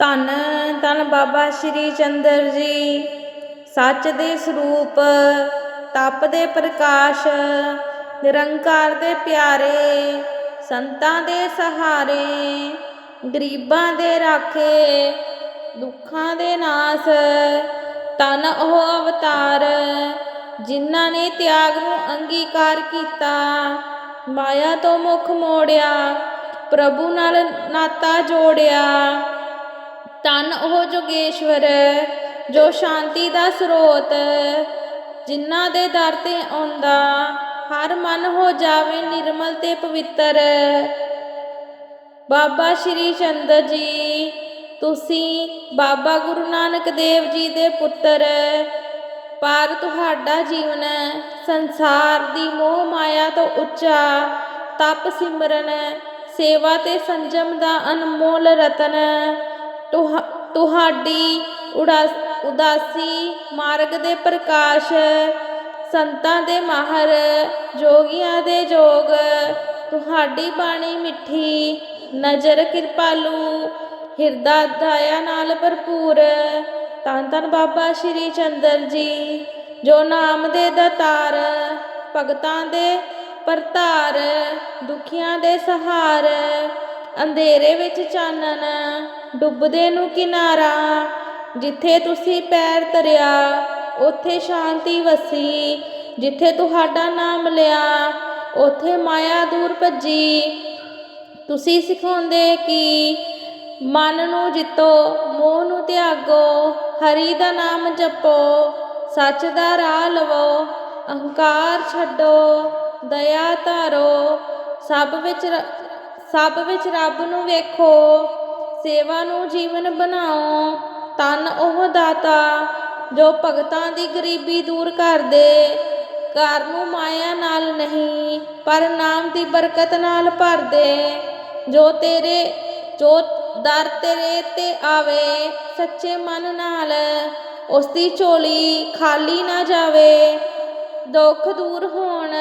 ਧੰਨ ਧੰਨ ਬਾਬਾ ਸ਼੍ਰੀ ਚੰਦਰ ਜੀ। ਸੱਚ ਦੇ ਸਰੂਪ, ਤਪ ਦੇ ਪ੍ਰਕਾਸ਼, ਨਿਰੰਕਾਰ ਦੇ ਪਿਆਰੇ, ਸੰਤਾਂ ਦੇ ਸਹਾਰੇ, ਗਰੀਬਾਂ ਦੇ ਰਾਖੇ, ਦੁੱਖਾਂ ਦੇ ਨਾਸ। ਤਨ ਉਹ ਅਵਤਾਰ, ਜਿਨ੍ਹਾਂ ਨੇ ਤਿਆਗ ਨੂੰ ਅੰਗੀਕਾਰ ਕੀਤਾ। ਮਾਇਆ ਤੋਂ ਮੁਖ ਮੋੜਿਆ, ਪ੍ਰਭੂ ਨਾਲ ਨਾਤਾ ਜੋੜਿਆ। ਤਨ ਉਹ ਜੋਗੇਸ਼ਵਰ, ਜੋ ਸ਼ਾਂਤੀ ਦਾ ਸਰੋਤ, ਜਿਨ੍ਹਾਂ ਦੇ ਦਰ ਤੇ ਆਉਂਦਾ, ਹਰ ਮਨ ਹੋ ਜਾਵੇ ਨਿਰਮਲ ਤੇ ਪਵਿੱਤਰ। ਬਾਬਾ ਸ਼੍ਰੀ ਚੰਦ ਜੀ, ਤੁਸੀਂ ਬਾਬਾ ਗੁਰੂ ਨਾਨਕ ਦੇਵ ਜੀ ਦੇ ਪੁੱਤਰ, ਪਰ ਤੁਹਾਡਾ ਜੀਵਨ ਸੰਸਾਰ ਦੀ ਮੋਹ ਮਾਇਆ ਤੋਂ ਉੱਚਾ, ਤਪ ਸਿਮਰਨ, ਸੇਵਾ ਤੇ ਸੰਜਮ ਦਾ ਅਨਮੋਲ ਰਤਨ। ਤੁਹਾਡੀ ਉਡਾ- ਉਦਾਸੀ ਮਾਰਗ ਦੇ ਪ੍ਰਕਾਸ਼, ਸੰਤਾਂ ਦੇ ਮਾਹਰ, ਜੋਗੀਆਂ ਦੇ ਜੋਗ, ਤੁਹਾਡੀ ਬਾਣੀ ਮਿੱਠੀ, ਨਜ਼ਰ ਕਿਰਪਾਲੂ, ਹਿਰਦਾ ਦਇਆ ਨਾਲ ਭਰਪੂਰ। ਧੰਨ ਧੰਨ ਬਾਬਾ ਸ਼੍ਰੀ ਚੰਦਰ ਜੀ, ਜੋ ਨਾਮ ਦੇ ਦਾਤਾਰ, ਭਗਤਾਂ ਦੇ ਪਰਤਾਰ, ਦੁਖੀਆਂ ਦੇ ਸਹਾਰ, ਅੰਧੇਰੇ ਵਿੱਚ ਚਾਨਣ ਡੁੱਬਦੇ ਨੂੰ ਕਿਨਾਰਾ, ਜਿੱਥੇ ਤੁਸੀਂ ਪੈਰ ਧਰਿਆ, ਉੱਥੇ ਸ਼ਾਂਤੀ ਵਸੀ, ਜਿੱਥੇ ਤੁਹਾਡਾ ਨਾਮ ਲਿਆ, ਉੱਥੇ ਮਾਇਆ ਦੂਰ ਭੱਜੀ। ਤੁਸੀਂ ਸਿਖਾਉਂਦੇ ਕਿ ਮਨ ਨੂੰ ਜਿੱਤੋ, ਮੋਹ ਨੂੰ ਤਿਆਗੋ, ਹਰੀ ਦਾ ਨਾਮ ਜਪੋ, ਸੱਚ ਦਾ ਰਾਹ ਲਵੋ, ਅਹੰਕਾਰ ਛੱਡੋ, ਦਇਆ ਧਾਰੋ, ਸਭ ਵਿੱਚ ਰ- ਸਭ ਵਿੱਚ ਰੱਬ ਨੂੰ ਵੇਖੋ। ਸੇਵਾ ਨੂੰ ਜੀਵਨ ਬਣਾਓ, ਤਨ ਉਹ ਦਾਤਾ ਜੋ ਭਗਤਾਂ ਦੀ ਗਰੀਬੀ ਦੂਰ ਕਰਦੇ। ਘਰ ਨੂੰ ਮਾਇਆ ਨਾਲ ਨਹੀਂ, ਪਰ ਨਾਮ ਦੀ ਬਰਕਤ ਨਾਲ ਭਰਦੇ। ਜੋ ਤੇਰੇ, ਜੋ ਦਰ ਤੇਰੇ ਤੇ ਆਵੇ, ਸੱਚੇ ਮਨ ਨਾਲ ਉਸ ਦੀ ਝੋਲੀ ਖਾਲੀ ਨਾ ਜਾਵੇ। ਦੁੱਖ ਦੂਰ ਹੋਣ,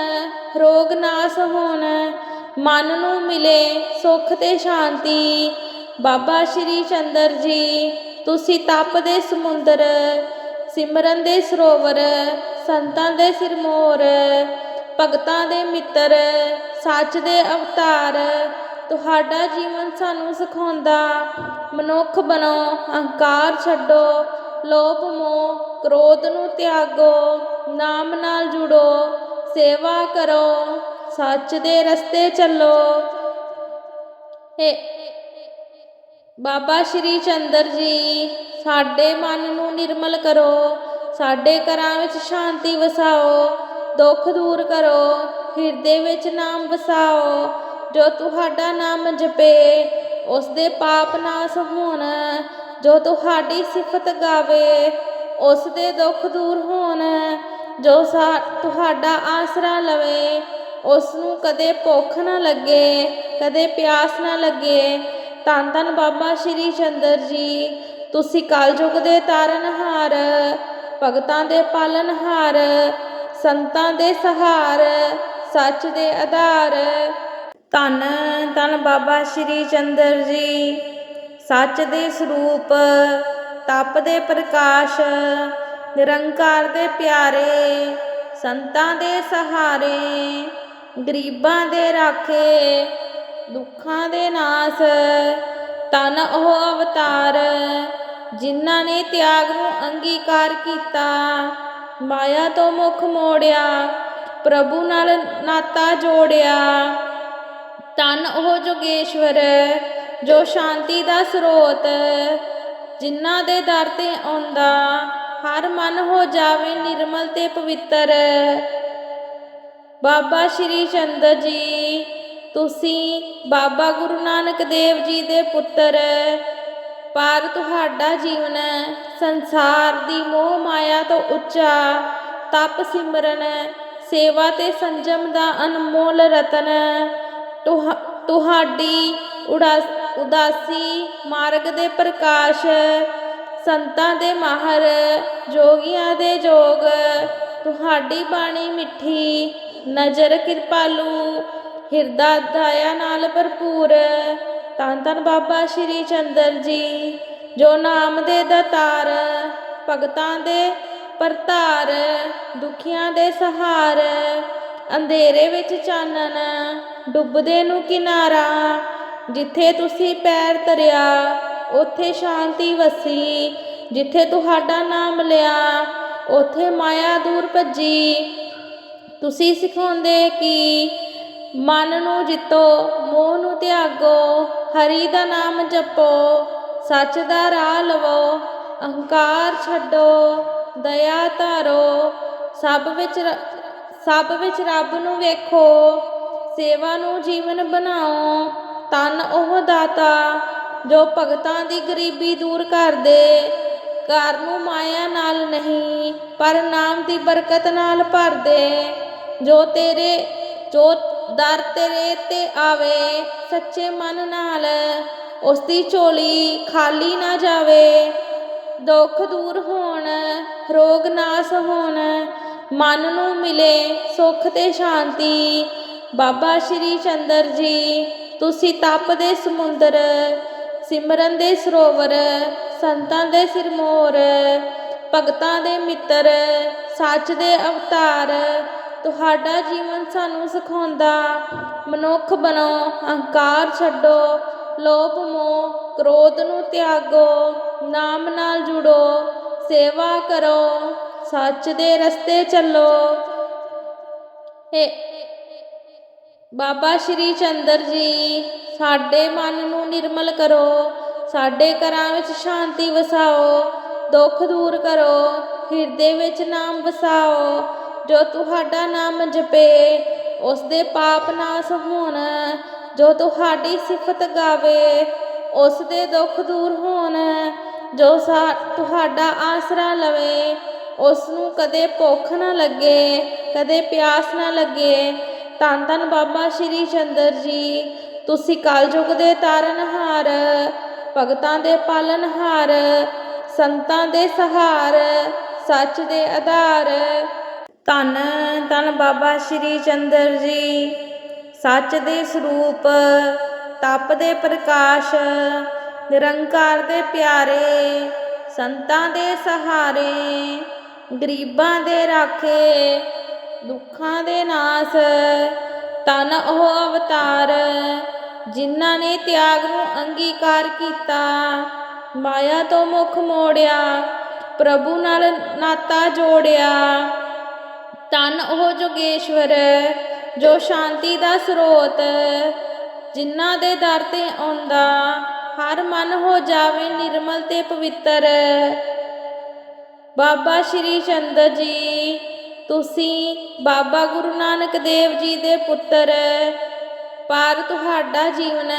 ਰੋਗ ਨਾਸ ਹੋਣ, ਮਨ ਨੂੰ ਮਿਲੇ ਸੁੱਖ ਤੇ ਸ਼ਾਂਤੀ। ਬਾਬਾ ਸ਼੍ਰੀ ਚੰਦਰ ਜੀ, ਤੁਸੀਂ ਤਪ ਦੇ ਸਮੁੰਦਰ, ਸਿਮਰਨ ਦੇ ਸਰੋਵਰ, ਸੰਤਾਂ ਦੇ ਸਿਰਮੋਰ, ਭਗਤਾਂ ਦੇ ਮਿੱਤਰ, ਸੱਚ ਦੇ ਅਵਤਾਰ, ਤੁਹਾਡਾ ਜੀਵਨ ਸਾਨੂੰ ਸਿਖਾਉਂਦਾ। ਮਨੁੱਖ ਬਣੋ, ਅਹੰਕਾਰ ਛੱਡੋ, ਲੋਭ, ਮੋਹ, ਕ੍ਰੋਧ ਨੂੰ ਤਿਆਗੋ, ਨਾਮ ਨਾਲ ਜੁੜੋ, ਸੇਵਾ ਕਰੋ, ਸੱਚ ਦੇ ਰਸਤੇ ਚੱਲੋ। ਏ ਬਾਬਾ ਸ਼੍ਰੀ ਚੰਦਰ ਜੀ, ਸਾਡੇ ਮਨ ਨੂੰ ਨਿਰਮਲ ਕਰੋ, ਸਾਡੇ ਘਰਾਂ ਵਿੱਚ ਸ਼ਾਂਤੀ ਵਸਾਓ, ਦੁੱਖ ਦੂਰ ਕਰੋ, ਹਿਰਦੇ ਵਿੱਚ ਨਾਮ ਵਸਾਓ, ਜੋ ਤੁਹਾਡਾ ਨਾਮ ਜਪੇ ਉਸ ਦੇ ਪਾਪ ਨਾਸ ਹੋਣ, ਜੋ ਤੁਹਾਡੀ ਸਿਫਤ ਗਾਵੇ ਉਸ ਦੇ ਦੁੱਖ ਦੂਰ ਹੋਣ, ਜੋ ਸਾ- ਤੁਹਾਡਾ ਆਸਰਾ ਲਵੇ ਉਸ ਨੂੰ ਕਦੇ ਭੁੱਖ ਨਾ ਲੱਗੇ, ਕਦੇ ਪਿਆਸ ਨਾ ਲੱਗੇ ਧੰਨ ਧੰਨ ਬਾਬਾ ਸ਼੍ਰੀ ਚੰਦਰ ਜੀ। ਤੁਸੀਂ ਕਲਯੁਗ ਦੇ ਤਾਰਨਹਾਰ ਭਗਤਾਂ ਦੇ ਪਾਲਨਹਾਰ ਸੰਤਾਂ ਦੇ ਸਹਾਰ, ਸੱਚ ਦੇ ਆਧਾਰ। ਧੰਨ ਧੰਨ ਬਾਬਾ ਸ਼੍ਰੀ ਚੰਦਰ ਜੀ। ਸੱਚ ਦੇ ਸਰੂਪ, ਤਪ ਦੇ ਪ੍ਰਕਾਸ਼, ਨਿਰੰਕਾਰ ਦੇ ਪਿਆਰੇ, ਸੰਤਾਂ ਦੇ ਸਹਾਰੇ, ਗਰੀਬਾਂ ਦੇ ਰਾਖੇ ਦੁੱਖਾਂ ਦੇ ਨਾਸ, ਤਨ ਉਹ ਅਵਤਾਰ, ਜਿਨ੍ਹਾਂ ਨੇ ਤਿਆਗ ਨੂੰ ਅੰਗੀਕਾਰ ਕੀਤਾ। ਮਾਇਆ ਤੋਂ ਮੁਖ ਮੋੜਿਆ, ਪ੍ਰਭੂ ਨਾਲ ਨਾਤਾ ਜੋੜਿਆ। ਤਨ ਉਹ ਜੋਗੇਸ਼ਵਰ, ਜੋ ਸ਼ਾਂਤੀ ਦਾ ਸਰੋਤ, ਜਿਨ੍ਹਾਂ ਦੇ ਦਰ ਤੇ ਆਉਂਦਾ, ਹਰ ਮਨ ਹੋ ਜਾਵੇ ਨਿਰਮਲ ਤੇ ਪਵਿੱਤਰ। ਬਾਬਾ ਸ਼੍ਰੀ ਚੰਦਰ ਜੀ ਤੁਸੀਂ ਬਾਬਾ ਗੁਰੂ ਨਾਨਕ ਦੇਵ ਜੀ ਦੇ ਪੁੱਤਰ, ਪਰ ਤੁਹਾਡਾ ਜੀਵਨ ਸੰਸਾਰ ਦੀ ਮੋਹ ਮਾਇਆ ਤੋਂ ਉੱਚਾ, ਤਪ ਸਿਮਰਨ, ਸੇਵਾ ਤੇ ਸੰਜਮ ਦਾ ਅਨਮੋਲ ਰਤਨ, ਤੁਹਾ- ਤੁਹਾਡੀ ਉਡਾ- ਉਦਾਸੀ ਮਾਰਗ ਦੇ ਪ੍ਰਕਾਸ਼, ਸੰਤਾਂ ਦੇ ਮਾਹਰ, ਜੋਗੀਆਂ ਦੇ ਜੋਗ, ਤੁਹਾਡੀ ਬਾਣੀ ਮਿੱਠੀ, ਨਜ਼ਰ ਕਿਰਪਾਲੂ ਹਿਰਦਾ ਦਇਆ ਨਾਲ ਭਰਪੂਰ। ਤਨ ਧੰਨ ਬਾਬਾ ਸ਼੍ਰੀ ਚੰਦਰ ਜੀ, ਜੋ ਨਾਮ ਦੇ ਦਾਤਾਰ, ਭਗਤਾਂ ਦੇ ਪਰਤਾਰ, ਦੁਖੀਆਂ ਦੇ ਸਹਾਰ, ਅੰਧੇਰੇ ਵਿੱਚ ਚਾਨਣ, ਡੁੱਬਦੇ ਨੂੰ ਕਿਨਾਰਾ, ਜਿੱਥੇ ਤੁਸੀਂ ਪੈਰ ਧਰਿਆ, ਉੱਥੇ ਸ਼ਾਂਤੀ ਵਸੀ, ਜਿੱਥੇ ਤੁਹਾਡਾ ਨਾਮ ਲਿਆ, ਉੱਥੇ ਮਾਇਆ ਦੂਰ ਭੱਜੀ। ਤੁਸੀਂ ਸਿਖਾਉਂਦੇ ਕਿ ਮਨ ਨੂੰ ਜਿੱਤੋ, ਮੋਹ ਨੂੰ ਤਿਆਗੋ, ਹਰੀ ਦਾ ਨਾਮ ਜਪੋ, ਸੱਚ ਦਾ ਰਾਹ ਲਵੋ, ਅਹੰਕਾਰ ਛੱਡੋ, ਦਇਆ ਧਾਰੋ, ਸਭ ਵਿੱਚ ਸਭ ਵਿੱਚ ਰੱਬ ਨੂੰ ਵੇਖੋ, ਸੇਵਾ ਨੂੰ ਜੀਵਨ ਬਣਾਓ, ਤਨ ਉਹ ਦਾਤਾ ਜੋ ਭਗਤਾਂ ਦੀ ਗਰੀਬੀ ਦੂਰ ਕਰਦੇ, ਘਰ ਨੂੰ ਮਾਇਆ ਨਾਲ ਨਹੀਂ, ਪਰ ਨਾਮ ਦੀ ਬਰਕਤ ਨਾਲ ਭਰਦੇ, ਜੋ ਤੇਰੇ, ਜੋ ਦਰ ਤੇਰੇ ਤੇ ਆਵੇ, ਸੱਚੇ ਮਨ ਨਾਲ। ਉਸ ਦੀ ਝੋਲੀ ਖਾਲੀ ਨਾ ਜਾਵੇ। ਦੁੱਖ ਦੂਰ ਹੋਣ, ਰੋਗ ਨਾਸ ਹੋਣ। ਮਨ ਨੂੰ ਮਿਲੇ ਸੁੱਖ ਤੇ ਸ਼ਾਂਤੀ। ਬਾਬਾ ਸ਼੍ਰੀ ਚੰਦਰ ਜੀ, ਤੁਸੀਂ ਤਪ ਦੇ ਸਮੁੰਦਰ, ਸਿਮਰਨ ਦੇ ਸਰੋਵਰ, ਸੰਤਾਂ ਦੇ ਸਿਰਮੋਰ, ਭਗਤਾਂ ਦੇ ਮਿੱਤਰ, ਸੱਚ ਦੇ ਅਵਤਾਰ ਤੁਹਾਡਾ ਜੀਵਨ ਸਾਨੂੰ ਸਿਖਾਉਂਦਾ, ਮਨੁੱਖ ਬਣੋ, ਅਹੰਕਾਰ ਛੱਡੋ, ਲੋਭ ਮੋਹ, ਕ੍ਰੋਧ ਨੂੰ ਤਿਆਗੋ, ਨਾਮ ਨਾਲ ਜੁੜੋ, ਸੇਵਾ ਕਰੋ, ਸੱਚ ਦੇ ਰਸਤੇ ਚੱਲੋ। ਬਾਬਾ ਸ਼੍ਰੀ ਚੰਦਰ ਜੀ ਸਾਡੇ ਮਨ ਨੂੰ ਨਿਰਮਲ ਕਰੋ, ਸਾਡੇ ਘਰਾਂ ਵਿੱਚ ਸ਼ਾਂਤੀ ਵਸਾਓ, ਦੁੱਖ ਦੂਰ ਕਰੋ, ਹਿਰਦੇ ਵਿੱਚ ਨਾਮ ਵਸਾਓ ਜੋ ਤੁਹਾਡਾ ਨਾਮ ਜਪੇ, ਉਸ ਦੇ ਪਾਪ ਨਾਸ ਹੋਣ। ਜੋ ਤੁਹਾਡੀ ਸਿਫਤ ਗਾਵੇ, ਉਸ ਦੇ ਦੁੱਖ ਦੂਰ ਹੋਣ। ਜੋ ਸਾ, ਤੁਹਾਡਾ ਆਸਰਾ ਲਵੇ, ਉਸ ਨੂੰ ਕਦੇ ਭੁੱਖ ਨਾ ਲੱਗੇ, ਕਦੇ ਪਿਆਸ ਨਾ ਲੱਗੇ। ਧੰਨ ਧੰਨ ਬਾਬਾ ਸ਼੍ਰੀ ਚੰਦਰ ਜੀ, ਤੁਸੀਂ ਕਲਯੁਗ ਦੇ ਤਾਰਨਹਾਰ ਭਗਤਾਂ ਦੇ ਪਾਲਨਹਾਰ ਸੰਤਾਂ ਦੇ ਸਹਾਰ, ਸੱਚ ਦੇ ਆਧਾਰ। ਧੰਨ ਧੰਨ ਬਾਬਾ ਸ਼੍ਰੀ ਚੰਦਰ ਜੀ। ਸੱਚ ਦੇ ਸਰੂਪ, ਤਪ ਦੇ ਪ੍ਰਕਾਸ਼, ਨਿਰੰਕਾਰ ਦੇ ਪਿਆਰੇ, ਸੰਤਾਂ ਦੇ ਸਹਾਰੇ, ਗਰੀਬਾਂ ਦੇ ਰਾਖੇ, ਦੁੱਖਾਂ ਦੇ ਨਾਸ। ਤਨ ਉਹ ਅਵਤਾਰ, ਜਿਨ੍ਹਾਂ ਨੇ ਤਿਆਗ ਨੂੰ ਅੰਗੀਕਾਰ ਕੀਤਾ। ਮਾਇਆ ਤੋਂ ਮੁਖ ਮੋੜਿਆ, ਪ੍ਰਭੂ ਨਾਲ ਨਾਤਾ ਜੋੜਿਆ। ਤਨ ਉਹ ਜੋਗੇਸ਼ਵਰ, ਜੋ ਸ਼ਾਂਤੀ ਦਾ ਸਰੋਤ, ਜਿਨ੍ਹਾਂ ਦੇ ਦਰ ਤੇ ਆਉਂਦਾ, ਹਰ ਮਨ ਹੋ ਜਾਵੇ ਨਿਰਮਲ ਤੇ ਪਵਿੱਤਰ। ਬਾਬਾ ਸ਼੍ਰੀ ਚੰਦ ਜੀ, ਤੁਸੀਂ ਬਾਬਾ ਗੁਰੂ ਨਾਨਕ ਦੇਵ ਜੀ ਦੇ ਪੁੱਤਰ, ਪਰ ਤੁਹਾਡਾ ਜੀਵਨ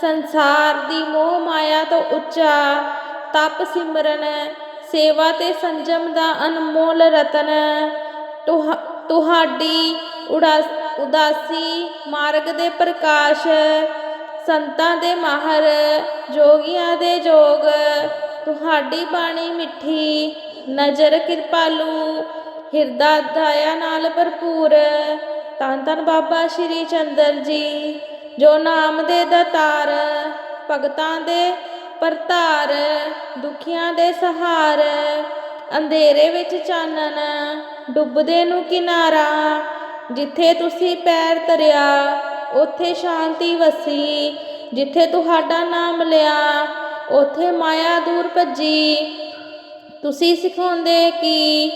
ਸੰਸਾਰ ਦੀ ਮੋਹ ਮਾਇਆ ਤੋਂ ਉੱਚਾ, ਤਪ ਸਿਮਰਨ, ਸੇਵਾ ਤੇ ਸੰਜਮ ਦਾ ਅਨਮੋਲ ਰਤਨ। ਤੁਹਾ- ਤੁਹਾਡੀ ਉਡਾ- ਉਦਾਸੀ ਮਾਰਗ ਦੇ ਪ੍ਰਕਾਸ਼, ਸੰਤਾਂ ਦੇ ਮਾਹਰ, ਜੋਗੀਆਂ ਦੇ ਜੋਗ, ਤੁਹਾਡੀ ਬਾਣੀ ਮਿੱਠੀ, ਨਜ਼ਰ ਕਿਰਪਾਲੂ, ਹਿਰਦਾ ਦਇਆ ਨਾਲ ਭਰਪੂਰ। ਤਨ ਧੰਨ ਬਾਬਾ ਸ਼੍ਰੀ ਚੰਦਰ ਜੀ, ਜੋ ਨਾਮ ਦੇ ਦਾਤਾਰ, ਭਗਤਾਂ ਦੇ ਪਰਤਾਰ, ਦੁਖੀਆਂ ਦੇ ਸਹਾਰ, ਅੰਧੇਰੇ ਵਿੱਚ ਚਾਨਣ ਡੁੱਬਦੇ ਨੂੰ ਕਿਨਾਰਾ, ਜਿੱਥੇ ਤੁਸੀਂ ਪੈਰ ਧਰਿਆ, ਉੱਥੇ ਸ਼ਾਂਤੀ ਵਸੀ, ਜਿੱਥੇ ਤੁਹਾਡਾ ਨਾਮ ਲਿਆ, ਉੱਥੇ ਮਾਇਆ ਦੂਰ ਭੱਜੀ। ਤੁਸੀਂ ਸਿਖਾਉਂਦੇ ਕਿ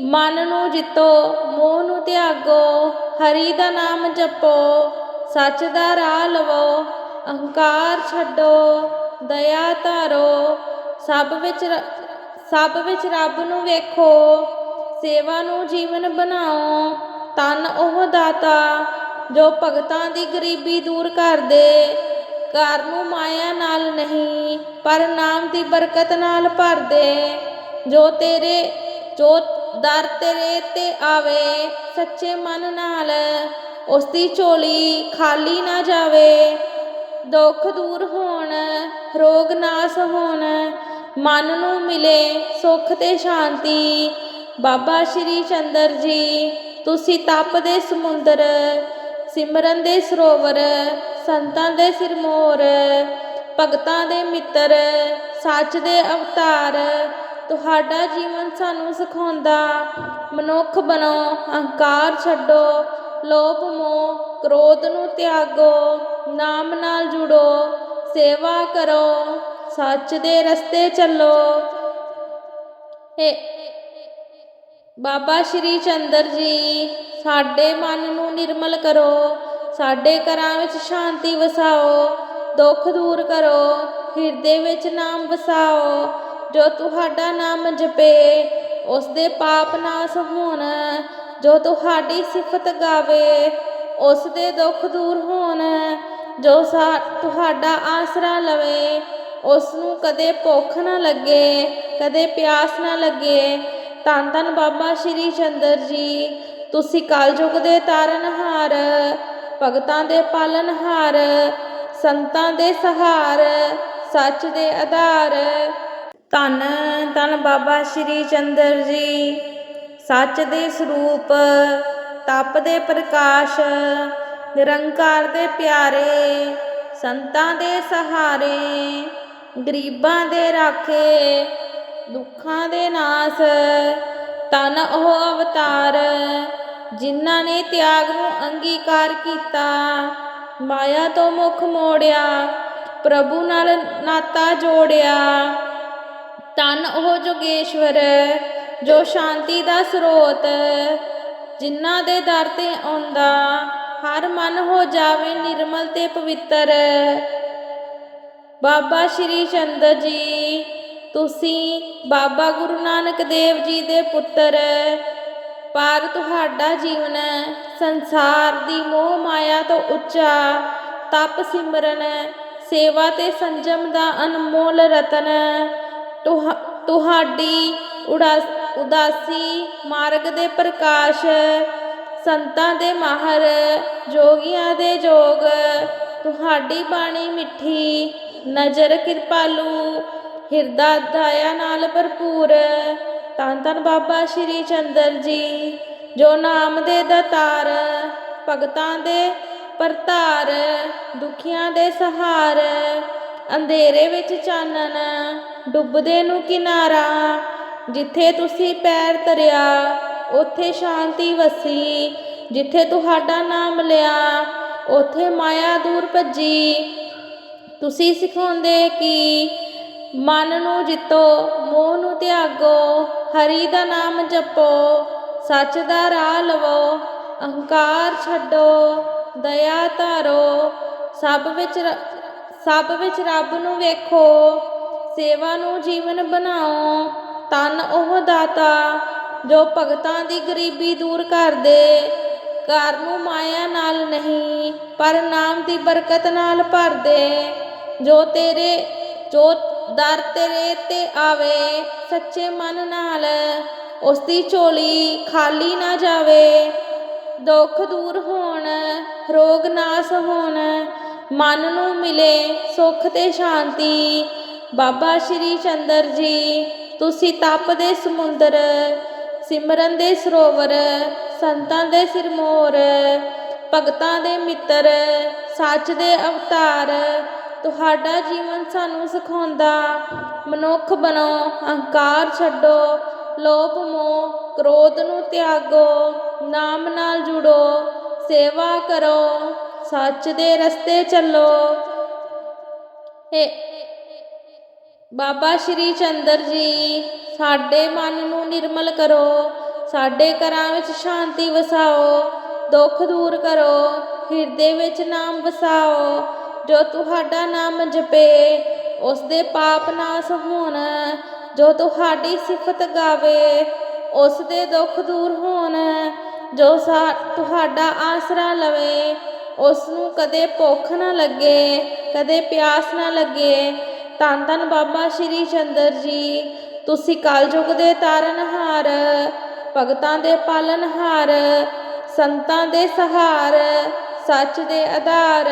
ਮਨ ਨੂੰ ਜਿੱਤੋ, ਮੋਹ ਨੂੰ ਤਿਆਗੋ, ਹਰੀ ਦਾ ਨਾਮ ਜਪੋ, ਸੱਚ ਦਾ ਰਾਹ ਲਵੋ, ਅਹੰਕਾਰ ਛੱਡੋ, ਦਇਆ ਧਾਰੋ, ਸਭ ਵਿੱਚ ਰ- ਸਭ ਵਿੱਚ ਰੱਬ ਨੂੰ ਵੇਖੋ। ਸੇਵਾ ਨੂੰ ਜੀਵਨ ਬਣਾਓ ਤਨ ਉਹ ਦਾਤਾ ਜੋ ਭਗਤਾਂ ਦੀ ਗਰੀਬੀ ਦੂਰ ਕਰਦੇ। ਘਰ ਨੂੰ ਮਾਇਆ ਨਾਲ ਨਹੀਂ, ਪਰ ਨਾਮ ਦੀ ਬਰਕਤ ਨਾਲ ਭਰਦੇ। ਜੋ ਤੇਰੇ, ਜੋ ਦਰ ਤੇਰੇ ਤੇ ਆਵੇ, ਸੱਚੇ ਮਨ ਨਾਲ ਉਸ ਦੀ ਝੋਲੀ ਖਾਲੀ ਨਾ ਜਾਵੇ। ਦੁੱਖ ਦੂਰ ਹੋਣ, ਰੋਗ ਨਾਸ ਹੋਣ, ਮਨ ਨੂੰ ਮਿਲੇ ਸੁੱਖ ਤੇ ਸ਼ਾਂਤੀ ਬਾਬਾ ਸ਼੍ਰੀ ਚੰਦਰ ਜੀ, ਤੁਸੀਂ ਤਪ ਦੇ ਸਮੁੰਦਰ, ਸਿਮਰਨ ਦੇ ਸਰੋਵਰ, ਸੰਤਾਂ ਦੇ ਸਿਰਮੋਰ, ਭਗਤਾਂ ਦੇ ਮਿੱਤਰ, ਸੱਚ ਦੇ ਅਵਤਾਰ, ਤੁਹਾਡਾ ਜੀਵਨ ਸਾਨੂੰ ਸਿਖਾਉਂਦਾ। ਮਨੁੱਖ ਬਣੋ, ਅਹੰਕਾਰ ਛੱਡੋ, ਲੋਭ ਮੋਹ, ਕ੍ਰੋਧ ਨੂੰ ਤਿਆਗੋ, ਨਾਮ ਨਾਲ ਜੁੜੋ, ਸੇਵਾ ਕਰੋ, ਸੱਚ ਦੇ ਰਸਤੇ ਚੱਲੋ। ਇਹ ਬਾਬਾ ਸ਼੍ਰੀ ਚੰਦਰ ਜੀ, ਸਾਡੇ ਮਨ ਨੂੰ ਨਿਰਮਲ ਕਰੋ, ਸਾਡੇ ਘਰਾਂ ਵਿੱਚ ਸ਼ਾਂਤੀ ਵਸਾਓ, ਦੁੱਖ ਦੂਰ ਕਰੋ, ਹਿਰਦੇ ਵਿੱਚ ਨਾਮ ਵਸਾਓ, ਜੋ ਤੁਹਾਡਾ ਨਾਮ ਜਪੇ ਉਸ ਦੇ ਪਾਪ ਨਾਸ ਹੋਣ, ਜੋ ਤੁਹਾਡੀ ਸਿਫਤ ਗਾਵੇ ਉਸ ਦੇ ਦੁੱਖ ਦੂਰ ਹੋਣ, ਜੋ ਸਾ, ਤੁਹਾਡਾ ਆਸਰਾ ਲਵੇ ਉਸ ਨੂੰ ਕਦੇ ਭੁੱਖ ਨਾ ਲੱਗੇ, ਕਦੇ ਪਿਆਸ ਨਾ ਲੱਗੇ ਧੰਨ ਧੰਨ ਬਾਬਾ ਸ਼੍ਰੀ ਚੰਦਰ ਜੀ। ਤੁਸੀਂ ਕਲਯੁਗ ਦੇ ਤਾਰਨਹਾਰ ਭਗਤਾਂ ਦੇ ਪਾਲਨਹਾਰ ਸੰਤਾਂ ਦੇ ਸਹਾਰ, ਸੱਚ ਦੇ ਆਧਾਰ। ਧੰਨ ਧੰਨ ਬਾਬਾ ਸ਼੍ਰੀ ਚੰਦਰ ਜੀ। ਸੱਚ ਦੇ ਸਰੂਪ, ਤਪ ਦੇ ਪ੍ਰਕਾਸ਼, ਨਿਰੰਕਾਰ ਦੇ ਪਿਆਰੇ, ਸੰਤਾਂ ਦੇ ਸਹਾਰੇ, ਗਰੀਬਾਂ ਦੇ ਰਾਖੇ ਦੁੱਖਾਂ ਦੇ ਨਾਸ, ਤਨ ਉਹ ਅਵਤਾਰ, ਜਿਨ੍ਹਾਂ ਨੇ ਤਿਆਗ ਨੂੰ ਅੰਗੀਕਾਰ ਕੀਤਾ। ਮਾਇਆ ਤੋਂ ਮੁਖ ਮੋੜਿਆ, ਪ੍ਰਭੂ ਨਾਲ ਨਾਤਾ ਜੋੜਿਆ। ਤਨ ਉਹ ਜੋਗੇਸ਼ਵਰ, ਜੋ ਸ਼ਾਂਤੀ ਦਾ ਸਰੋਤ, ਜਿਨ੍ਹਾਂ ਦੇ ਦਰ ਤੇ ਆਉਂਦਾ, ਹਰ ਮਨ ਹੋ ਜਾਵੇ ਨਿਰਮਲ ਤੇ ਪਵਿੱਤਰ। ਬਾਬਾ ਸ਼੍ਰੀ ਚੰਦਰ ਜੀ ਤੁਸੀਂ ਬਾਬਾ ਗੁਰੂ ਨਾਨਕ ਦੇਵ ਜੀ ਦੇ ਪੁੱਤਰ, ਪਰ ਤੁਹਾਡਾ ਜੀਵਨ ਸੰਸਾਰ ਦੀ ਮੋਹ ਮਾਇਆ ਤੋਂ ਉੱਚਾ, ਤਪ ਸਿਮਰਨ, ਸੇਵਾ ਤੇ ਸੰਜਮ ਦਾ ਅਨਮੋਲ ਰਤਨ, ਤੁਹਾ- ਤੁਹਾਡੀ ਉਡਾ- ਉਦਾਸੀ ਮਾਰਗ ਦੇ ਪ੍ਰਕਾਸ਼, ਸੰਤਾਂ ਦੇ ਮਾਹਰ, ਜੋਗੀਆਂ ਦੇ ਜੋਗ, ਤੁਹਾਡੀ ਬਾਣੀ ਮਿੱਠੀ, ਨਜ਼ਰ ਕਿਰਪਾਲੂ ਹਿਰਦਾ ਦਇਆ ਨਾਲ ਭਰਪੂਰ। ਤਨ ਧੰਨ ਬਾਬਾ ਸ਼੍ਰੀ ਚੰਦਰ ਜੀ, ਜੋ ਨਾਮ ਦੇ ਦਾਤਾਰ, ਭਗਤਾਂ ਦੇ ਪਰਤਾਰ, ਦੁਖੀਆਂ ਦੇ ਸਹਾਰ, ਅੰਧੇਰੇ ਵਿੱਚ ਚਾਨਣ, ਡੁੱਬਦੇ ਨੂੰ ਕਿਨਾਰਾ, ਜਿੱਥੇ ਤੁਸੀਂ ਪੈਰ ਤਰਿਆ ਉੱਥੇ ਸ਼ਾਂਤੀ ਵਸੀ, ਜਿੱਥੇ ਤੁਹਾਡਾ ਨਾਮ ਲਿਆ, ਉੱਥੇ ਮਾਇਆ ਦੂਰ ਭੱਜੀ। ਤੁਸੀਂ ਸਿਖਾਉਂਦੇ ਕਿ ਮਨ ਨੂੰ ਜਿੱਤੋ, ਮੋਹ ਨੂੰ ਤਿਆਗੋ, ਹਰੀ ਦਾ ਨਾਮ ਜਪੋ, ਸੱਚ ਦਾ ਰਾਹ ਲਵੋ, ਅਹੰਕਾਰ ਛੱਡੋ, ਦਇਆ ਧਾਰੋ, ਸਭ ਵਿੱਚ ਸਭ ਵਿੱਚ ਰੱਬ ਨੂੰ ਵੇਖੋ, ਸੇਵਾ ਨੂੰ ਜੀਵਨ ਬਣਾਓ, ਤਨ ਉਹ ਦਾਤਾ ਜੋ ਭਗਤਾਂ ਦੀ ਗਰੀਬੀ ਦੂਰ ਕਰਦੇ, ਘਰ ਨੂੰ ਮਾਇਆ ਨਾਲ ਨਹੀਂ, ਪਰ ਨਾਮ ਦੀ ਬਰਕਤ ਨਾਲ ਭਰਦੇ, ਜੋ ਤੇਰੇ, ਜੋ ਦਰ ਤੇਰੇ ਤੇ ਆਵੇ, ਸੱਚੇ ਮਨ ਨਾਲ। ਉਸ ਦੀ ਝੋਲੀ ਖਾਲੀ ਨਾ ਜਾਵੇ। ਦੁੱਖ ਦੂਰ ਹੋਣ, ਰੋਗ ਨਾਸ ਹੋਣ। ਮਨ ਨੂੰ ਮਿਲੇ ਸੁੱਖ ਤੇ ਸ਼ਾਂਤੀ। ਬਾਬਾ ਸ਼੍ਰੀ ਚੰਦਰ ਜੀ, ਤੁਸੀਂ ਤਪ ਦੇ ਸਮੁੰਦਰ, ਸਿਮਰਨ ਦੇ ਸਰੋਵਰ, ਸੰਤਾਂ ਦੇ ਸਿਰਮੋਰ, ਭਗਤਾਂ ਦੇ ਮਿੱਤਰ, ਸੱਚ ਦੇ ਅਵਤਾਰ ਤੁਹਾਡਾ ਜੀਵਨ ਸਾਨੂੰ ਸਿਖਾਉਂਦਾ, ਮਨੁੱਖ ਬਣੋ, ਅਹੰਕਾਰ ਛੱਡੋ, ਲੋਭ ਮੋਹ, ਕ੍ਰੋਧ ਨੂੰ ਤਿਆਗੋ, ਨਾਮ ਨਾਲ ਜੁੜੋ, ਸੇਵਾ ਕਰੋ, ਸੱਚ ਦੇ ਰਸਤੇ ਚੱਲੋ। ਬਾਬਾ ਸ਼੍ਰੀ ਚੰਦਰ ਜੀ ਸਾਡੇ ਮਨ ਨੂੰ ਨਿਰਮਲ ਕਰੋ, ਸਾਡੇ ਘਰਾਂ ਵਿੱਚ ਸ਼ਾਂਤੀ ਵਸਾਓ, ਦੁੱਖ ਦੂਰ ਕਰੋ, ਹਿਰਦੇ ਵਿੱਚ ਨਾਮ ਵਸਾਓ ਜੋ ਤੁਹਾਡਾ ਨਾਮ ਜਪੇ ਉਸ ਦੇ ਪਾਪ ਨਾਸ ਹੋਣ। ਜੋ ਤੁਹਾਡੀ ਸਿਫਤ ਗਾਵੇ ਉਸ ਦੇ ਦੁੱਖ ਦੂਰ ਹੋਣ। ਜੋ ਸਾ ਤੁਹਾਡਾ ਆਸਰਾ ਲਵੇ ਉਸ ਨੂੰ ਕਦੇ ਭੁੱਖ ਨਾ ਲੱਗੇ, ਕਦੇ ਪਿਆਸ ਨਾ ਲੱਗੇ। ਧੰਨ ਧੰਨ ਬਾਬਾ ਸ਼੍ਰੀ ਚੰਦਰ ਜੀ, ਤੁਸੀਂ ਕਲਯੁਗ ਦੇ ਤਾਰਨਹਾਰ ਭਗਤਾਂ ਦੇ ਪਾਲਨਹਾਰ ਸੰਤਾਂ ਦੇ ਸਹਾਰ, ਸੱਚ ਦੇ ਆਧਾਰ।